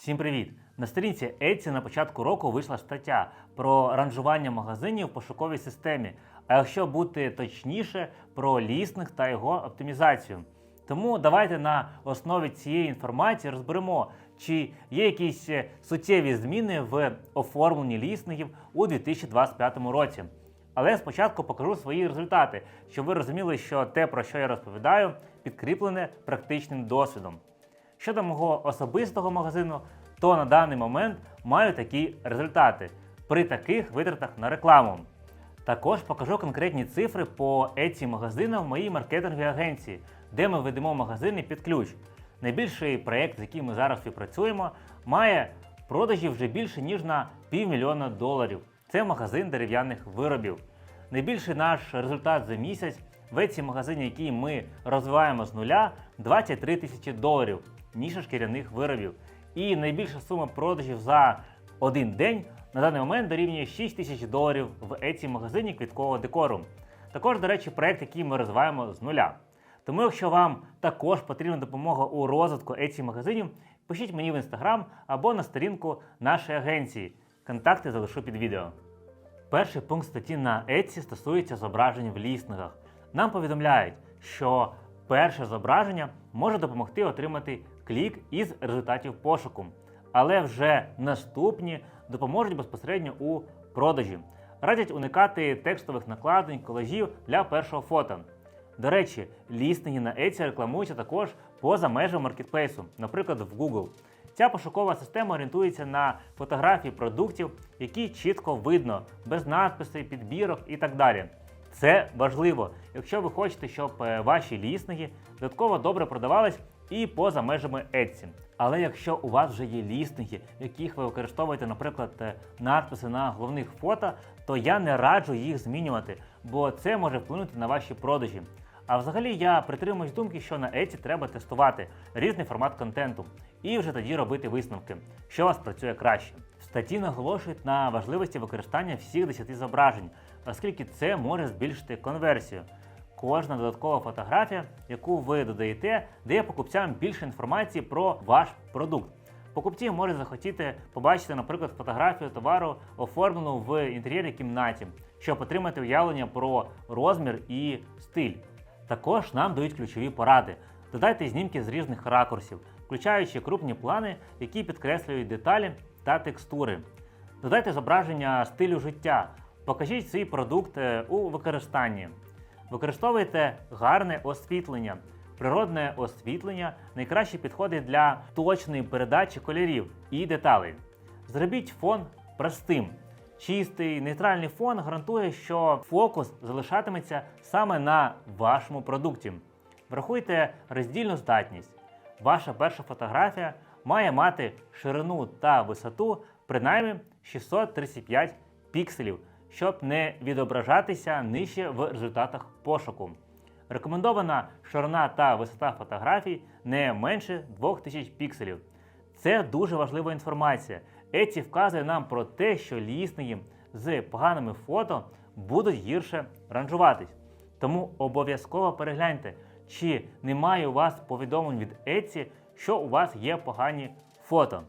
Всім привіт! На сторінці Etsy на початку року вийшла стаття про ранжування магазинів в пошуковій системі, а якщо бути точніше, про лістинг та його оптимізацію. Тому давайте на основі цієї інформації розберемо, чи є якісь е, суттєві зміни в оформленні лістингів у 2025 році. Але спочатку покажу свої результати, щоб ви розуміли, що те, про що я розповідаю, підкріплене практичним досвідом. Щодо мого особистого магазину, то на даний момент маю такі результати при таких витратах на рекламу. Також покажу конкретні цифри по Etsy магазинам в моїй маркетинговій агенції, де ми ведемо магазини під ключ. Найбільший проєкт, з яким ми зараз співпрацюємо, має продажі вже більше ніж на півмільйона доларів. Це магазин дерев'яних виробів. Найбільший наш результат за місяць в Etsy магазині, який ми розвиваємо з нуля, 23 тисячі доларів, ніша шкіряних виробів. І найбільша сума продажів за один день на даний момент дорівнює 6 тисяч доларів в Etsy магазині квіткового декору. Також, до речі, проект, який ми розвиваємо з нуля. Тому, якщо вам також потрібна допомога у розвитку Etsy магазинів, пишіть мені в інстаграм або на сторінку нашої агенції. Контакти залишу під відео. Перший пункт статті на Etsy стосується зображень в лістингах. Нам повідомляють, що перше зображення може допомогти отримати клік із результатів пошуку, але вже наступні допоможуть безпосередньо у продажі. Радять уникати текстових накладень, колажів для першого фото. До речі, лістинги на Etsy рекламуються також поза межами маркетплейсу, наприклад, в Google. Ця пошукова система орієнтується на фотографії продуктів, які чітко видно, без надписів, підбірок і так далі. Це важливо, якщо ви хочете, щоб е, ваші лістинги додатково добре продавались і поза межами Etsy. Але якщо у вас вже є лістинги, в яких ви використовуєте, наприклад, е, надписи на головних фото, то я не раджу їх змінювати, бо це може вплинути на ваші продажі. А взагалі я притримуюсь думки, що на Etsy треба тестувати різний формат контенту і вже тоді робити висновки, що вас працює краще. Статті наголошують на важливості використання всіх 10 зображень, оскільки це може збільшити конверсію. Кожна додаткова фотографія, яку ви додаєте, дає покупцям більше інформації про ваш продукт. Покупці можуть захотіти побачити, наприклад, фотографію товару, оформлену в інтер'єрі кімнаті, щоб отримати уявлення про розмір і стиль. Також нам дають ключові поради. Додайте знімки з різних ракурсів, включаючи крупні плани, які підкреслюють деталі та текстури. Додайте зображення стилю життя, покажіть свій продукт е, у використанні. Використовуйте гарне освітлення. Природне освітлення найкраще підходить для точної передачі кольорів і деталей. Зробіть фон простим. Чистий нейтральний фон гарантує, що фокус залишатиметься саме на вашому продукті. Врахуйте роздільну здатність. Ваша перша фотографія має мати ширину та висоту принаймні 635 пікселів, щоб не відображатися нижче в результатах пошуку. Рекомендована ширина та висота фотографій не менше 2000 пікселів. Це дуже важлива інформація. Etsy вказує нам про те, що лістинги з поганими фото будуть гірше ранжуватись. Тому обов'язково перегляньте, чи немає у вас повідомлень від Etsy, що у вас є погані фото.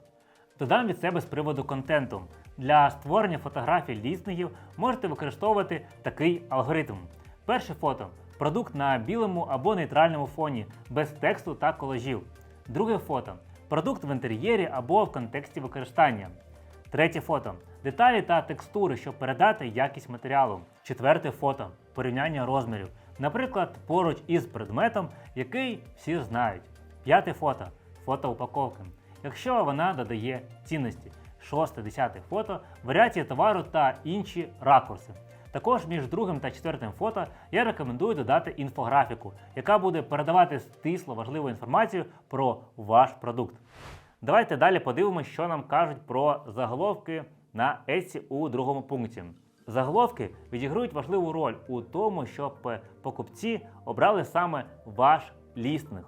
Додам від себе з приводу контенту. Для створення фотографій лістингів можете використовувати такий алгоритм. Перше фото продукт на білому або нейтральному фоні, без тексту та колажів. Друге фото продукт в інтер'єрі або в контексті використання. Третє фото деталі та текстури, щоб передати якість матеріалу. Четверте фото порівняння розмірів. Наприклад, поруч із предметом, який всі знають. П'яте фото фото упаковки. Якщо вона додає цінності. Шосте, десяте фото, варіації товару та інші ракурси. Також між другим та четвертим фото я рекомендую додати інфографіку, яка буде передавати стисло важливу інформацію про ваш продукт. Давайте далі подивимося, що нам кажуть про заголовки на Etsy у другому пункті. Заголовки відіграють важливу роль у тому, щоб покупці обрали саме ваш лістинг.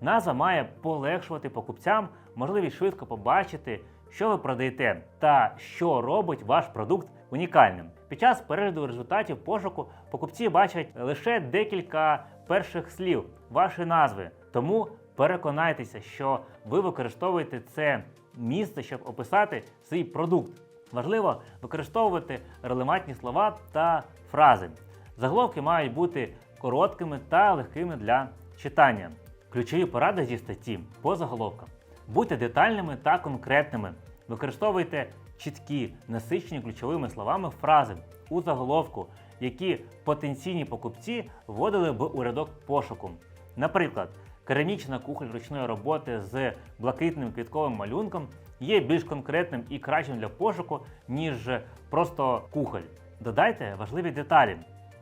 Назва має полегшувати покупцям можливість швидко побачити, що ви продаєте та що робить ваш продукт унікальним. Під час перегляду результатів пошуку покупці бачать лише декілька перших слів вашої назви. Тому переконайтеся, що ви використовуєте це місце, щоб описати свій продукт. Важливо використовувати релевантні слова та фрази. Заголовки мають бути короткими та легкими для читання. Ключові поради зі статті по заголовкам. Будьте детальними та конкретними. Використовуйте чіткі, насичені ключовими словами фрази у заголовку, які потенційні покупці вводили б у рядок пошуку. Наприклад, керамічна кухоль ручної роботи з блакитним квітковим малюнком є більш конкретним і кращим для пошуку, ніж просто кухоль. Додайте важливі деталі.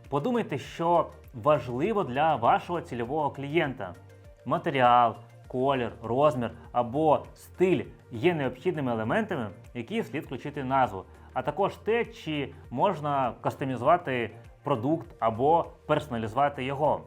Подумайте, що важливо для вашого цільового клієнта. Матеріал, колір, розмір або стиль є необхідними елементами, які слід включити назву, а також те, чи можна кастомізувати продукт або персоналізувати його.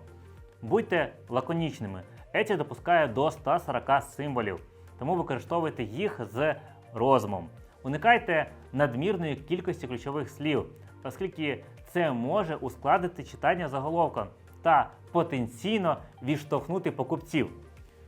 Будьте лаконічними. Еті допускає до 140 символів, тому використовуйте їх з розумом. Уникайте надмірної кількості ключових слів, оскільки це може ускладнити читання заголовка та потенційно відштовхнути покупців.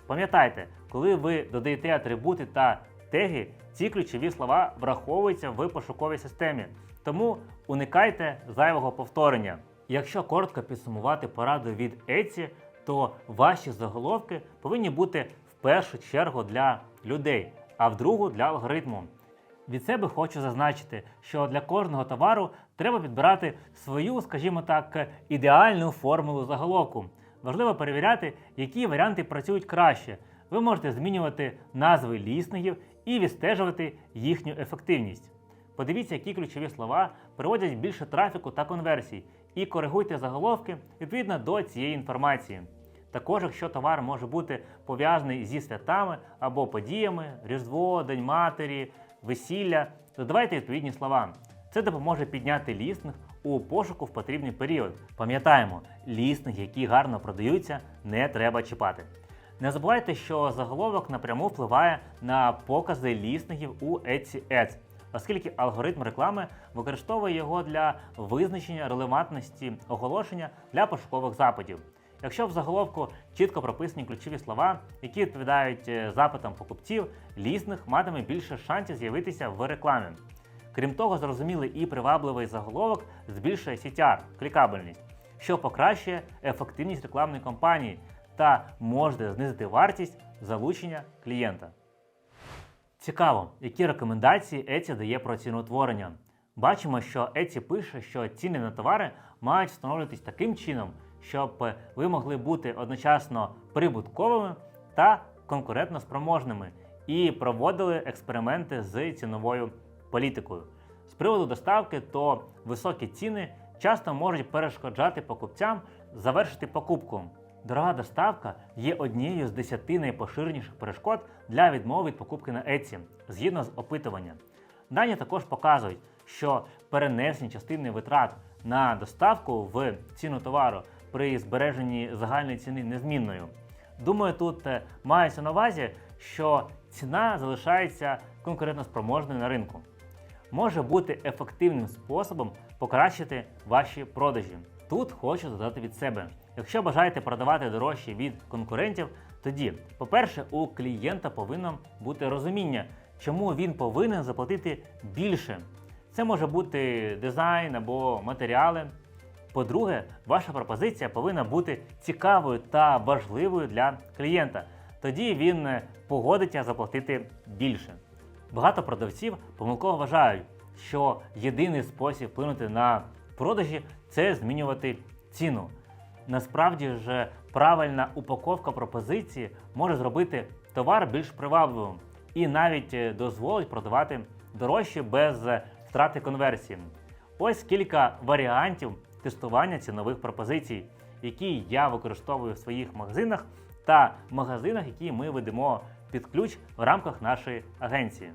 Пам'ятайте, коли ви додаєте атрибути та теги, ці ключові слова враховуються в пошуковій системі, тому уникайте зайвого повторення. Якщо коротко підсумувати пораду від Etsy, то ваші заголовки повинні бути в першу чергу для людей, а в другу для алгоритму. Від себе хочу зазначити, що для кожного товару треба підбирати свою, скажімо так, ідеальну формулу заголовку. Важливо перевіряти, які варіанти працюють краще. Ви можете змінювати назви лістингів і відстежувати їхню ефективність. Подивіться, які ключові слова приводять більше трафіку та конверсій, і коригуйте заголовки відповідно до цієї інформації. Також, якщо товар може бути пов'язаний зі святами або подіями, Різдво, День Матері, весілля, додавайте відповідні слова. Це допоможе підняти лістинг у пошуку в потрібний період. Пам'ятаємо, лістинги, які гарно продаються, не треба чіпати. Не забувайте, що заголовок напряму впливає на покази лістингів у Etsy Ads, оскільки алгоритм реклами використовує його для визначення релевантності оголошення для пошукових запитів. Якщо в заголовку чітко прописані ключові слова, які відповідають е, запитам покупців, лістинг матиме більше шансів з'явитися в рекламі. Крім того, зрозумілий і привабливий заголовок збільшує CTR – клікабельність, що покращує ефективність рекламної кампанії та може знизити вартість залучення клієнта. Цікаво, які рекомендації Etsy дає про ціноутворення. Бачимо, що Etsy пише, що ціни на товари мають встановлюватись таким чином, щоб ви могли бути одночасно прибутковими та конкурентно спроможними і проводили експерименти з ціновою політикою. З приводу доставки, то високі ціни часто можуть перешкоджати покупцям завершити покупку. Дорога доставка є однією з десяти найпоширеніших перешкод для відмови від покупки на Etsy, згідно з опитуванням. Дані також показують, що перенесення частини витрат на доставку в ціну товару при збереженні загальної ціни незмінною. Думаю, тут е, мається на увазі, що ціна залишається конкурентоспроможною на ринку. Може бути ефективним способом покращити ваші продажі. Тут хочу додати від себе. Якщо бажаєте продавати дорожче від конкурентів, тоді, по-перше, у клієнта повинно бути розуміння, чому він повинен заплатити більше. Це може бути дизайн або матеріали. По-друге, ваша пропозиція повинна бути цікавою та важливою для клієнта. Тоді він е, погодиться заплатити більше. Багато продавців помилково вважають, що єдиний спосіб вплинути на продажі це змінювати ціну. Насправді ж правильна упаковка пропозиції може зробити товар більш привабливим і навіть е, дозволить продавати дорожче без е, втрати конверсії. Ось кілька варіантів тестування цінових пропозицій, які я використовую в своїх магазинах та магазинах, які ми ведемо під ключ в рамках нашої агенції.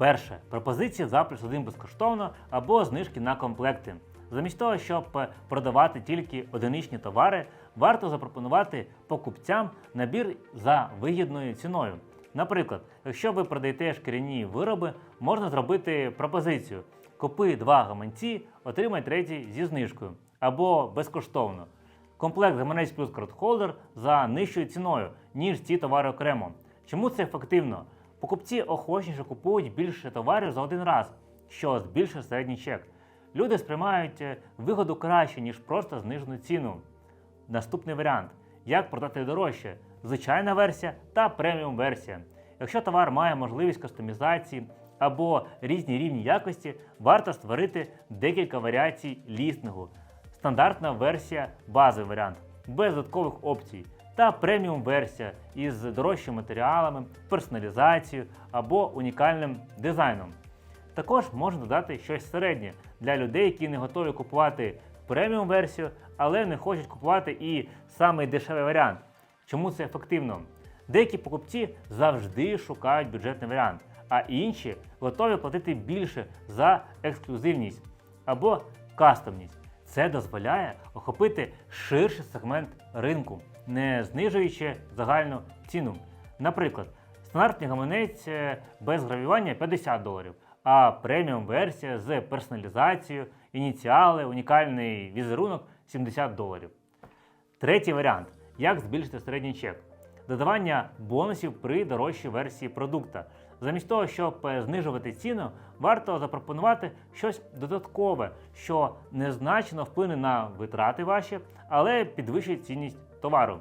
Перше пропозиції за один безкоштовно або знижки на комплекти. Замість того, щоб продавати тільки одиничні товари, варто запропонувати покупцям набір за вигідною ціною. Наприклад, якщо ви продаєте шкіряні вироби, можна зробити пропозицію: купи два гаманці, отримай третій зі знижкою або безкоштовно. Комплект гаманець плюс картхолдер за нижчою ціною, ніж ці товари окремо. Чому це ефективно? Покупці охочніше купують більше товарів за один раз, що збільшує середній чек. Люди сприймають е, вигоду краще, ніж просто знижену ціну. Наступний варіант: як продати дорожче: звичайна версія та преміум версія. Якщо товар має можливість кастомізації або різні рівні якості, варто створити декілька варіацій лістингу. Стандартна версія базовий варіант, без додаткових опцій, та преміум версія із дорожчими матеріалами, персоналізацією або унікальним дизайном. Також можна додати щось середнє для людей, які не готові купувати преміум версію, але не хочуть купувати і самий дешевий варіант. Чому це ефективно? Деякі покупці завжди шукають бюджетний варіант, а інші готові платити більше за ексклюзивність або кастомність. Це дозволяє охопити ширший сегмент ринку, не знижуючи загальну ціну. Наприклад, стандартний гаманець е, без гравіювання 50 доларів, а преміум версія з персоналізацією, ініціали, унікальний візерунок 70 доларів. Третій варіант як збільшити середній чек. Додавання бонусів при дорожчій версії продукта. Замість того, щоб е, знижувати ціну, варто запропонувати щось додаткове, що незначно вплине на витрати ваші, але підвищить цінність товару.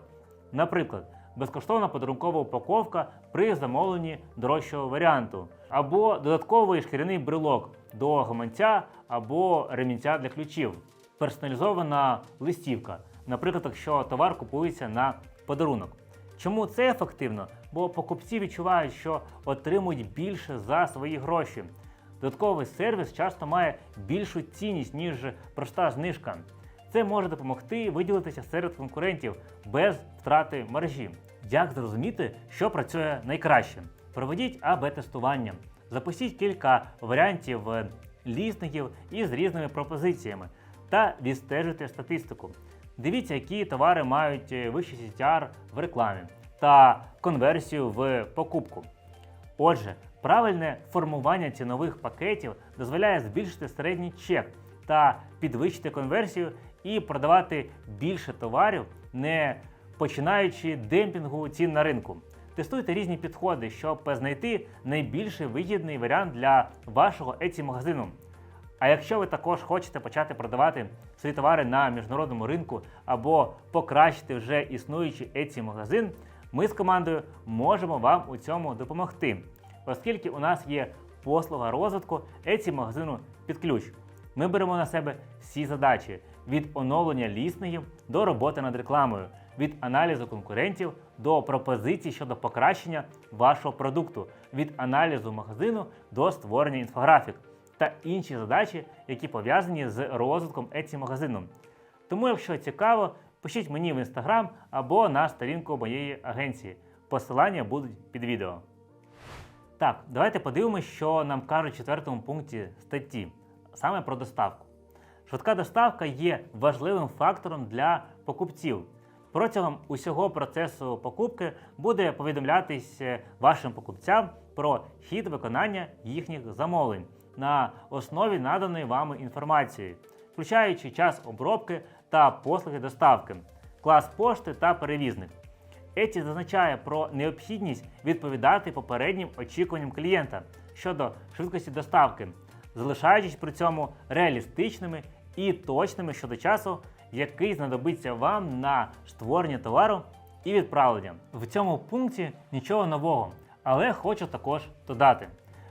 Наприклад, безкоштовна подарункова упаковка при замовленні дорожчого варіанту, або додатковий шкіряний брелок до гаманця або ремінця для ключів, персоналізована листівка, наприклад, якщо товар купується на подарунок. Чому це ефективно? Бо покупці відчувають, що отримують більше за свої гроші. Додатковий сервіс часто має більшу цінність, ніж проста знижка. Це може допомогти виділитися серед конкурентів без втрати мережі. Як зрозуміти, що працює найкраще? Проведіть АБ-тестування, запустіть кілька варіантів е, лістингів із різними пропозиціями та відстежуйте статистику. Дивіться, які товари мають е, вищий CTR в рекламі та конверсію в покупку. Отже, правильне формування цінових пакетів дозволяє збільшити середній чек та підвищити конверсію і продавати більше товарів, не починаючи демпінгу цін на ринку. Тестуйте різні підходи, щоб знайти найбільший вигідний варіант для вашого Etsy магазину. А якщо ви також хочете почати продавати свої товари на міжнародному ринку або покращити вже існуючий Etsy магазин, ми з командою можемо вам у цьому допомогти, оскільки у нас є послуга розвитку Etsy магазину під ключ. Ми беремо на себе всі задачі від оновлення лістингів до роботи над рекламою, від аналізу конкурентів до пропозицій щодо покращення вашого продукту, від аналізу магазину до створення інфографік та інші задачі, які пов'язані з розвитком Etsy магазину. Тому, якщо цікаво, пишіть мені в інстаграм або на сторінку моєї агенції. Посилання будуть під відео. Так, давайте подивимося, що нам кажуть в четвертому пункті статті, саме про доставку. Швидка доставка є важливим фактором для покупців. Протягом усього процесу покупки буде повідомлятись вашим покупцям про хід виконання їхніх замовлень на основі наданої вами інформації, включаючи час обробки та послуги доставки, клас пошти та перевізник. Еті зазначає про необхідність відповідати попереднім очікуванням клієнта щодо швидкості доставки, залишаючись при цьому реалістичними і точними щодо часу, який знадобиться вам на створення товару і відправлення. В цьому пункті нічого нового, але хочу також додати.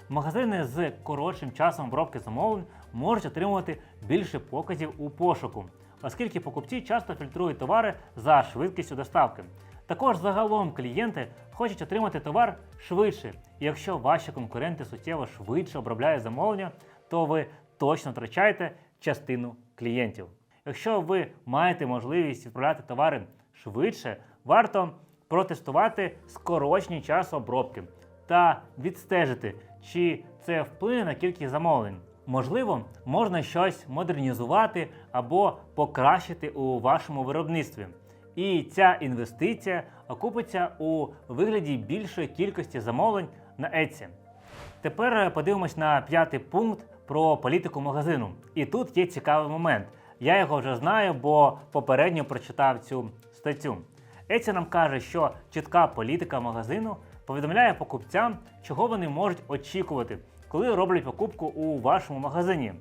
Магазини з коротшим часом обробки замовлень можуть отримувати більше показів у пошуку, оскільки покупці часто фільтрують товари за швидкістю доставки. Також загалом клієнти хочуть отримати товар швидше, і якщо ваші конкуренти суттєво швидше обробляють замовлення, то ви точно втрачаєте частину клієнтів. Якщо ви маєте можливість відправляти товари швидше, варто протестувати скорочення часу обробки та відстежити, чи це вплине на кількість замовлень. Можливо, можна щось модернізувати або покращити у вашому виробництві. І ця інвестиція окупиться у вигляді більшої кількості замовлень на Etsy. Тепер подивимось на п'ятий пункт про політику магазину. І тут є цікавий момент. Я його вже знаю, бо попередньо прочитав цю статтю. Etsy нам каже, що чітка політика магазину повідомляє покупцям, чого вони можуть очікувати, коли роблять покупку у вашому магазині.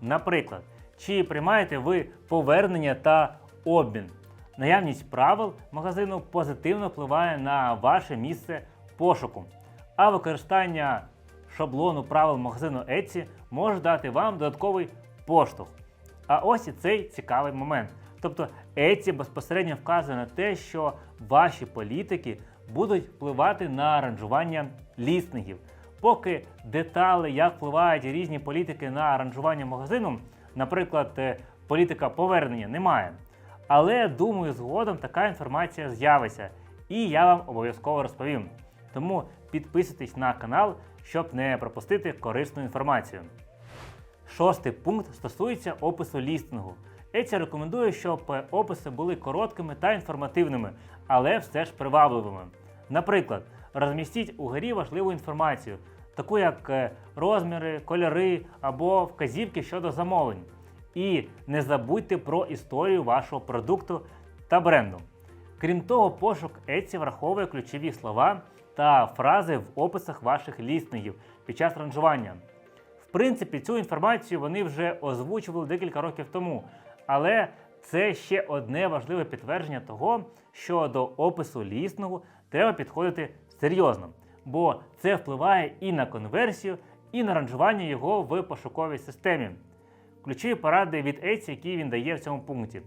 Наприклад, чи приймаєте ви повернення та обмін? Наявність правил магазину позитивно впливає на ваше місце пошуку, а використання шаблону правил магазину Etsy може дати вам додатковий поштовх. А ось і цей цікавий момент. Тобто Etsy безпосередньо вказує на те, що ваші політики будуть впливати на аранжування лістингів. Поки деталі, як впливають різні політики на аранжування магазину, наприклад, е, політика повернення немає. Але думаю, згодом така інформація з'явиться, і я вам обов'язково розповім. Тому підписуйтесь на канал, щоб не пропустити корисну інформацію. Шостий пункт стосується опису лістингу. Etsy рекомендує, щоб описи були короткими та інформативними, але все ж привабливими. Наприклад, розмістіть угорі важливу інформацію, таку як е, розміри, кольори або вказівки щодо замовлень. І не забудьте про історію вашого продукту та бренду. Крім того, пошук Etsy враховує ключові слова та фрази в описах ваших лістингів під час ранжування. Принципі, цю інформацію вони вже озвучували декілька років тому, але це ще одне важливе підтвердження того, що до опису лістингу треба підходити серйозно, бо це впливає і на конверсію, і на ранжування його в пошуковій системі. Ключові поради від Etsy, які він дає в цьому пункті.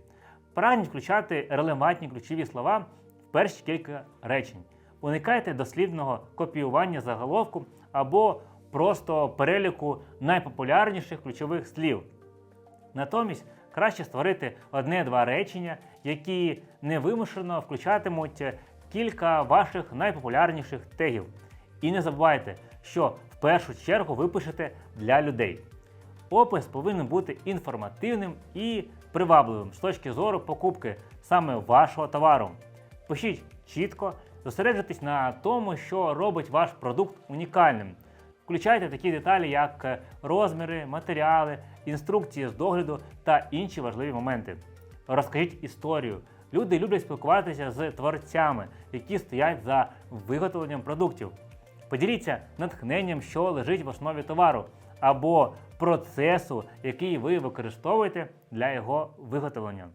Прагніть включати релевантні ключові слова в перші кілька речень. Уникайте дослівного копіювання заголовку або просто переліку найпопулярніших ключових слів. Натомість краще створити одне-два речення, які невимушено включатимуть кілька ваших найпопулярніших тегів. І не забувайте, що в першу чергу ви пишете для людей. Опис повинен бути інформативним і привабливим з точки зору покупки саме вашого товару. Пишіть чітко, зосереджуйтесь на тому, що робить ваш продукт унікальним. Включайте такі деталі, як е, розміри, матеріали, інструкції з догляду та інші важливі моменти. Розкажіть історію. Люди люблять спілкуватися з творцями, які стоять за виготовленням продуктів. Поділіться натхненням, що лежить в основі товару, або процесу, який ви використовуєте для його виготовлення.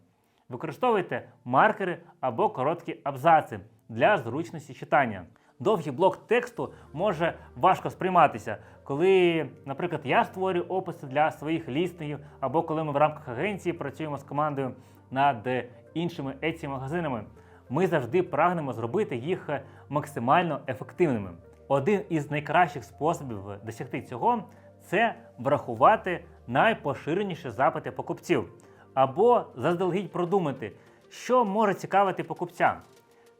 Використовуйте маркери або короткі абзаци для зручності читання. Довгий блок тексту може важко сприйматися, коли, наприклад, я створюю описи для своїх лістингів, або коли ми в рамках агенції працюємо з командою над іншими etsy магазинами Ми завжди прагнемо зробити їх максимально ефективними. Один із найкращих способів досягти цього це врахувати найпоширеніші запити покупців, або заздалегідь продумати, що може цікавити покупця.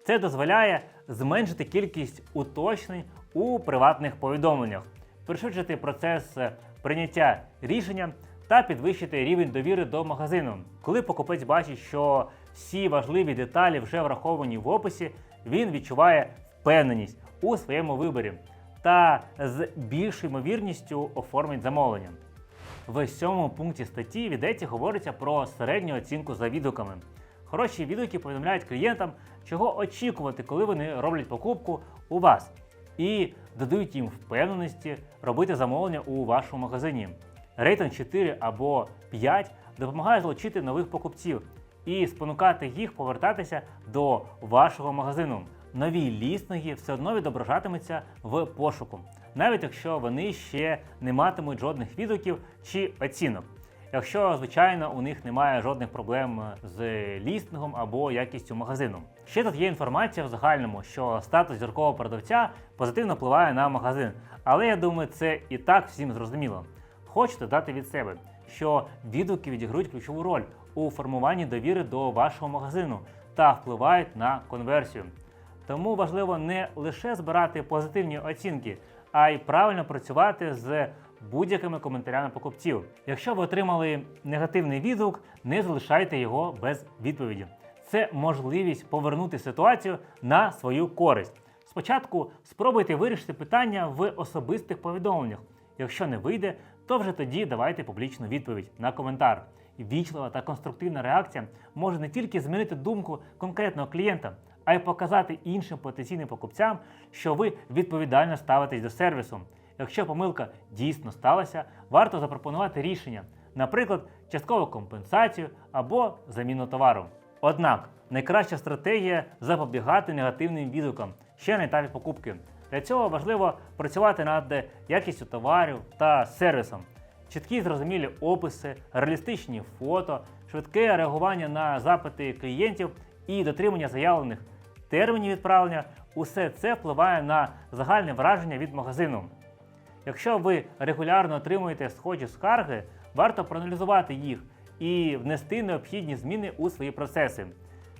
Це дозволяє зменшити кількість уточнень у приватних повідомленнях, пришвидшити процес прийняття рішення та підвищити рівень довіри до магазину. Коли покупець бачить, що всі важливі деталі вже враховані в описі, він відчуває впевненість у своєму виборі та з більшою ймовірністю оформить замовлення. В сьомому пункті статті в говориться про середню оцінку за відгуками. Хороші відгуки повідомляють клієнтам, чого очікувати, коли вони роблять покупку у вас, і додають їм впевненості робити замовлення у вашому магазині. Рейтинг 4 або 5 допомагає залучити нових покупців і спонукати їх повертатися до вашого магазину. Нові лістинги все одно відображатимуться в пошуку, навіть якщо вони ще не матимуть жодних відгуків чи оцінок. Якщо, звичайно, у них немає жодних проблем з лістингом або якістю магазину. Ще тут є інформація в загальному, що статус зіркового продавця позитивно впливає на магазин, але я думаю, це і так всім зрозуміло. Хочу додати від себе, що відгуки відіграють ключову роль у формуванні довіри до вашого магазину та впливають на конверсію. Тому важливо не лише збирати позитивні оцінки, а й правильно працювати з будь-якими коментарями покупців. Якщо ви отримали негативний відгук, не залишайте його без відповіді. Це можливість повернути ситуацію на свою користь. Спочатку спробуйте вирішити питання в особистих повідомленнях. Якщо не вийде, то вже тоді давайте публічну відповідь на коментар. Вічлива та конструктивна реакція може не тільки змінити думку конкретного клієнта, а й показати іншим потенційним покупцям, що ви відповідально ставитесь до сервісу. Якщо помилка дійсно сталася, варто запропонувати рішення, наприклад, часткову компенсацію або заміну товару. Однак найкраща стратегія запобігати негативним відгукам ще на етапі покупки. Для цього важливо працювати над якістю товарів та сервісом. Чіткі зрозумілі описи, реалістичні фото, швидке реагування на запити клієнтів і дотримання заявлених термінів відправлення усе це впливає на загальне враження від магазину. Якщо ви регулярно отримуєте схожі скарги, варто проаналізувати їх і внести необхідні зміни у свої процеси.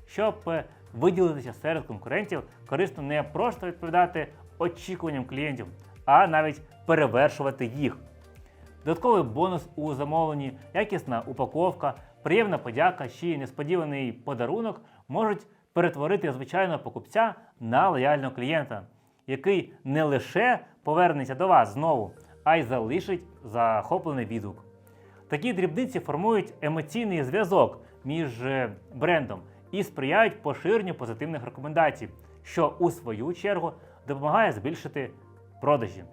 Щоб е, виділитися серед конкурентів, корисно не просто відповідати очікуванням клієнтів, а навіть перевершувати їх. Додатковий бонус у замовленні, якісна упаковка, приємна подяка чи несподіваний подарунок можуть перетворити звичайного покупця на лояльного клієнта, який не лише повернеться до вас знову, а й залишить захоплений відгук. Такі дрібниці формують емоційний зв'язок між е, брендом і сприяють поширенню позитивних рекомендацій, що у свою чергу допомагає збільшити продажі.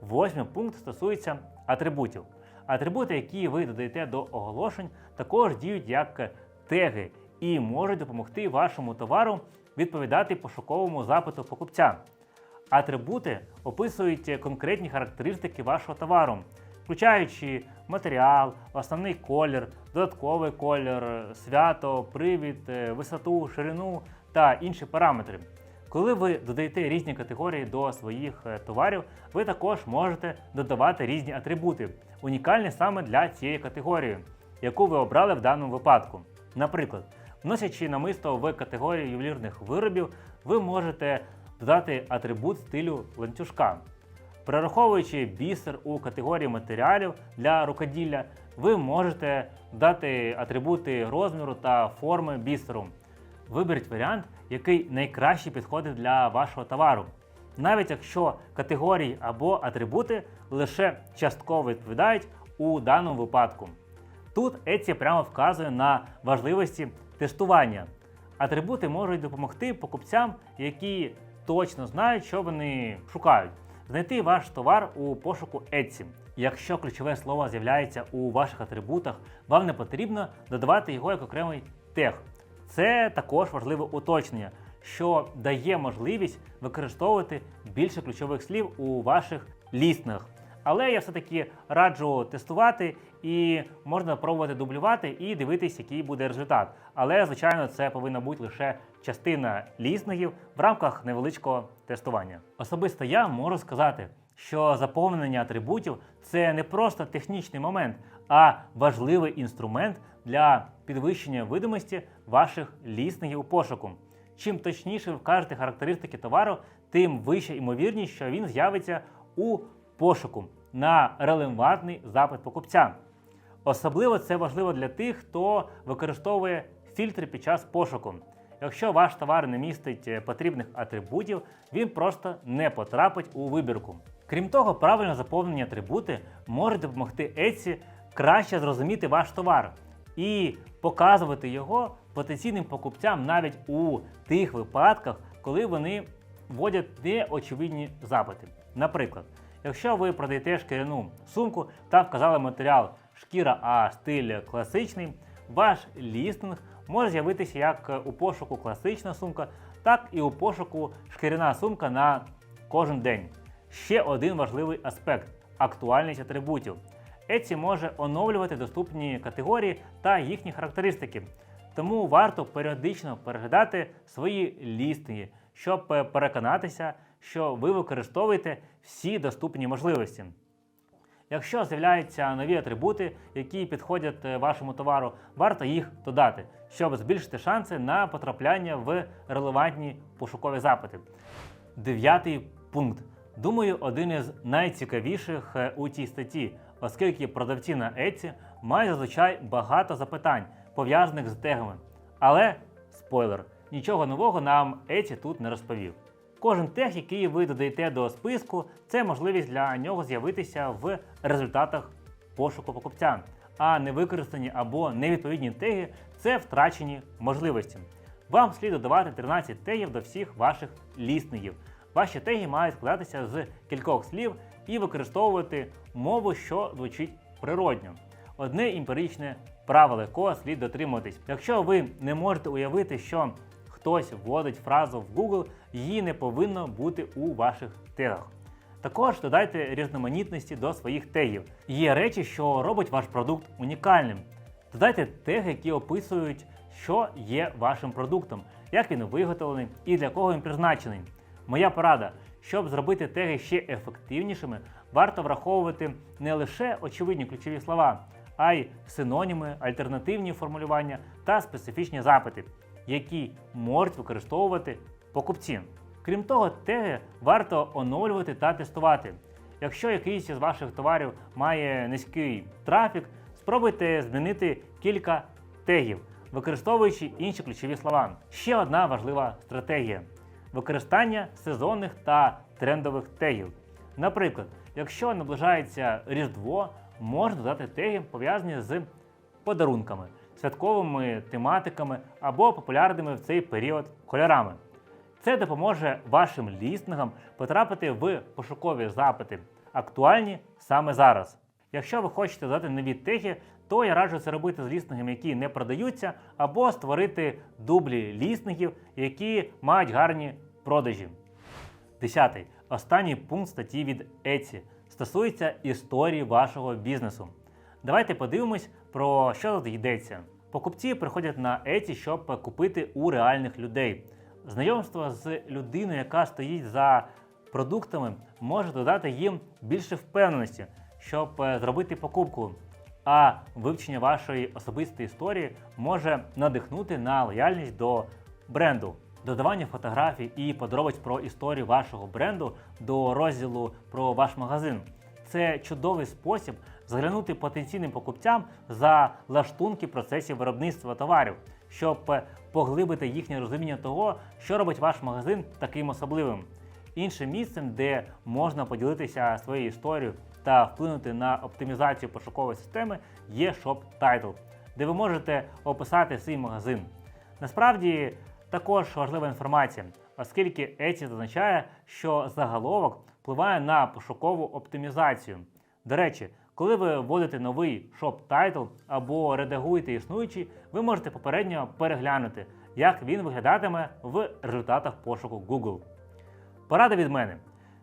Восьмий пункт стосується атрибутів. Атрибути, які ви додаєте до оголошень, також діють як теги і можуть допомогти вашому товару відповідати пошуковому запиту покупця. Атрибути описують конкретні характеристики вашого товару, включаючи матеріал, основний колір, додатковий колір, свято, привід, е, висоту, ширину та інші параметри. Коли ви додаєте різні категорії до своїх е, товарів, ви також можете додавати різні атрибути, унікальні саме для цієї категорії, яку ви обрали в даному випадку. Наприклад, вносячи намисто в категорію ювелірних виробів, ви можете додати атрибут стилю ланцюжка. Перераховуючи бісер у категорії матеріалів для рукоділля, ви можете дати атрибути розміру та форми бісеру. Виберіть варіант, який найкраще підходить для вашого товару, навіть якщо категорії або атрибути лише частково відповідають у даному випадку. Тут Etsy прямо вказує на важливості тестування. Атрибути можуть допомогти покупцям, які точно знають, що вони шукають, знайти ваш товар у пошуку Etsy. Якщо ключове слово з'являється у ваших атрибутах, вам не потрібно додавати його як окремий тег. Це також важливе уточнення, що дає можливість використовувати більше ключових слів у ваших лістингах. Але я все-таки раджу тестувати і можна пробувати дублювати і дивитись, який буде результат. Але, звичайно, це повинна бути лише частина лістингів в рамках невеличкого тестування. Особисто я можу сказати, що заповнення атрибутів це не просто технічний момент, а важливий інструмент для підвищення видимості ваших лістингів у пошуку. Чим точніше ви вкажете характеристики товару, тим вища ймовірність, що він з'явиться у пошуку на релевантний запит покупця. Особливо це важливо для тих, хто використовує фільтри під час пошуку. Якщо ваш товар не містить е, потрібних атрибутів, він просто не потрапить у вибірку. Крім того, правильно заповнені атрибути можуть допомогти Etsy краще зрозуміти ваш товар і показувати його потенційним покупцям навіть у тих випадках, коли вони вводять неочевидні запити. Наприклад, якщо ви продаєте шкіряну сумку та вказали матеріал шкіра, а стиль класичний, ваш лістинг може з'явитися як у пошуку класична сумка, так і у пошуку шкіряна сумка на кожен день. Ще один важливий аспект актуальність атрибутів. Etsy може оновлювати доступні категорії та їхні характеристики. Тому варто періодично переглядати свої лістинги, щоб е, переконатися, що ви використовуєте всі доступні можливості. Якщо з'являються нові атрибути, які підходять е, вашому товару, варто їх додати, щоб збільшити шанси на потрапляння в релевантні пошукові запити. Дев'ятий пункт. Думаю, один із найцікавіших е, у цій статті, оскільки продавці на Etsy мають зазвичай багато запитань, пов'язаних з тегами. Але спойлер, нічого нового нам Etsy тут не розповів. Кожен тег, який ви додаєте до списку, це можливість для нього з'явитися в результатах пошуку покупця. А невикористані або невідповідні теги це втрачені можливості. Вам слід додавати 13 тегів до всіх ваших лістингів. Ваші теги мають складатися з кількох слів і використовувати мову, що звучить природньо. Одне емпіричне правило, якого слід дотримуватись. Якщо ви не можете уявити, що хтось вводить фразу в Google, її не повинно бути у ваших тегах. Також додайте різноманітності до своїх тегів. Є речі, що робить ваш продукт унікальним. Додайте теги, які описують, що є вашим продуктом, як він виготовлений і для кого він призначений. Моя порада, щоб зробити теги ще ефективнішими, варто враховувати не лише очевидні ключові слова, а й синоніми, альтернативні формулювання та специфічні запити, які можуть використовувати покупці. Крім того, теги варто оновлювати та тестувати. Якщо якийсь із ваших товарів має низький трафік, спробуйте змінити кілька тегів, використовуючи інші ключові слова. Ще одна важлива стратегія використання сезонних та трендових тегів. Наприклад, якщо наближається Різдво, можна додати теги, пов'язані з подарунками, святковими тематиками або популярними в цей період кольорами. Це допоможе вашим лістингам потрапити в пошукові запити, актуальні саме зараз. Якщо ви хочете додати нові теги, то я раджу це робити з лістингами, які не продаються, або створити дублі лістингів, які мають гарні продажі. Десятий. Останній пункт статті від Etsy стосується історії вашого бізнесу. Давайте подивимось, про що тут йдеться. Покупці приходять на Etsy, щоб купити у реальних людей. Знайомство з людиною, яка стоїть за продуктами, може додати їм більше впевненості, щоб е, зробити покупку. А вивчення вашої особистої історії може надихнути на лояльність до бренду. Додавання фотографій і подробиць про історію вашого бренду до розділу про ваш магазин. Це чудовий спосіб заглянути потенційним покупцям за лаштунки процесів виробництва товарів, щоб е, поглибити їхнє розуміння того, що робить ваш магазин таким особливим. Іншим місцем, де можна поділитися своєю історією та вплинути на оптимізацію пошукової системи, є Shop Title, де ви можете описати свій магазин. Насправді також важлива інформація, оскільки Etsy зазначає, що заголовок впливає на пошукову оптимізацію. До речі, коли ви вводите новий Shop Title або редагуєте існуючий, ви можете попередньо переглянути, як він виглядатиме в результатах пошуку Google. Порада від мене.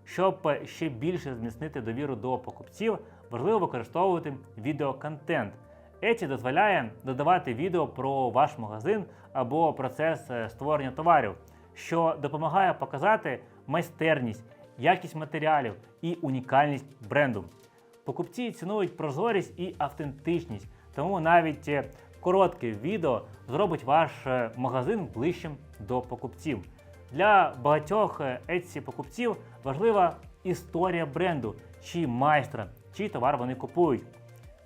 Щоб ще більше зміцнити довіру до покупців, важливо використовувати відеоконтент. Etsy дозволяє додавати відео про ваш магазин або процес е, створення товарів, що допомагає показати майстерність, якість матеріалів і унікальність бренду. Покупці цінують прозорість і автентичність, тому навіть е, коротке відео зробить ваш е, магазин ближчим до покупців. Для багатьох Etsy покупців важлива історія бренду, чи майстра, чий товар вони купують.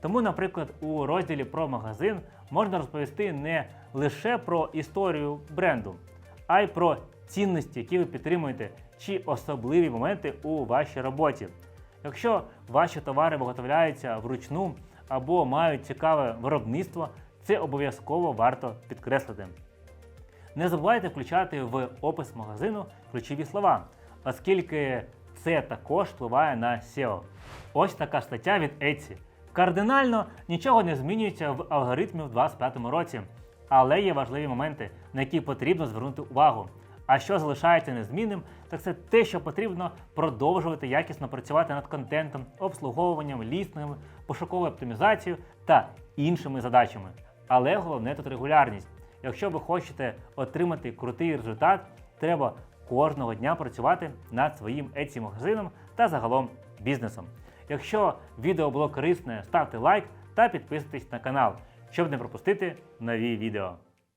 Тому, наприклад, у розділі про магазин можна розповісти не лише про історію бренду, а й про цінності, які ви підтримуєте, чи особливі моменти у вашій роботі. Якщо ваші товари виготовляються вручну або мають цікаве виробництво, це обов'язково варто підкреслити. Не забувайте включати в опис магазину ключові слова, оскільки це також впливає на SEO. Ось така стаття від Etsy. Кардинально нічого не змінюється в алгоритмі в 2025 році, але є важливі моменти, на які потрібно звернути увагу. А що залишається незмінним, так це те, що потрібно продовжувати якісно працювати над контентом, обслуговуванням, лістингами, пошуковою оптимізацією та іншими задачами. Але головне тут регулярність. Якщо ви хочете отримати крутий результат, треба кожного дня працювати над своїм Etsy магазином та загалом бізнесом. Якщо відео було корисне, ставте лайк та підписуйтесь на канал, щоб не пропустити нові відео.